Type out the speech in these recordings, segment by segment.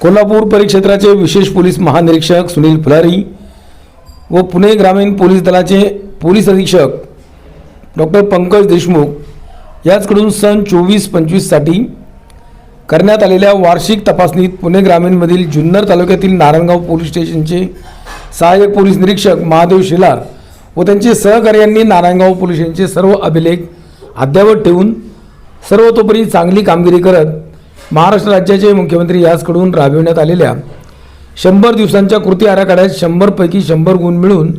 कोल्हापूर परिक्षेत्राचे विशेष पोलीस महानिरीक्षक सुनील फुलारी व पुणे ग्रामीण पोलीस दलाचे पोलीस अधीक्षक डॉक्टर पंकज देशमुख याचकडून सन चोवीस पंचवीससाठी करण्यात आलेल्या वार्षिक तपासणीत पुणे ग्रामीणमधील जुन्नर तालुक्यातील नारायणगाव पोलीस स्टेशनचे सहाय्यक पोलीस निरीक्षक महादेव शेलार व त्यांचे सहकार्यांनी नारायणगाव पोलीस स्टेशनचे सर्व अभिलेख अद्ययावत ठेवून सर्वतोपरी चांगली कामगिरी करत महाराष्ट्र राज्याचे मुख्यमंत्री याचकडून राबविण्यात आलेल्या शंभर दिवसांच्या कृती आराखड्यात शंभरपैकी शंभर गुण मिळून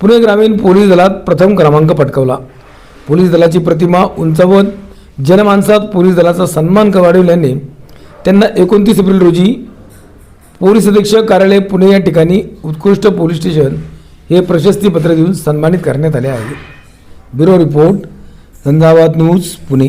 पुणे ग्रामीण पोलीस दलात प्रथम क्रमांक पटकवला. पोलीस दलाची प्रतिमा उंचावत जनमानसात पोलीस दलाचा सन्मान वाढविल्याने त्यांना एकोणतीस एप्रिल रोजी पोलीस अधीक्षक कार्यालय पुणे या ठिकाणी उत्कृष्ट पोलीस स्टेशन हे प्रशस्तीपत्र देऊन सन्मानित करण्यात आले आहे. Bureau report Jhanjhavat news Pune.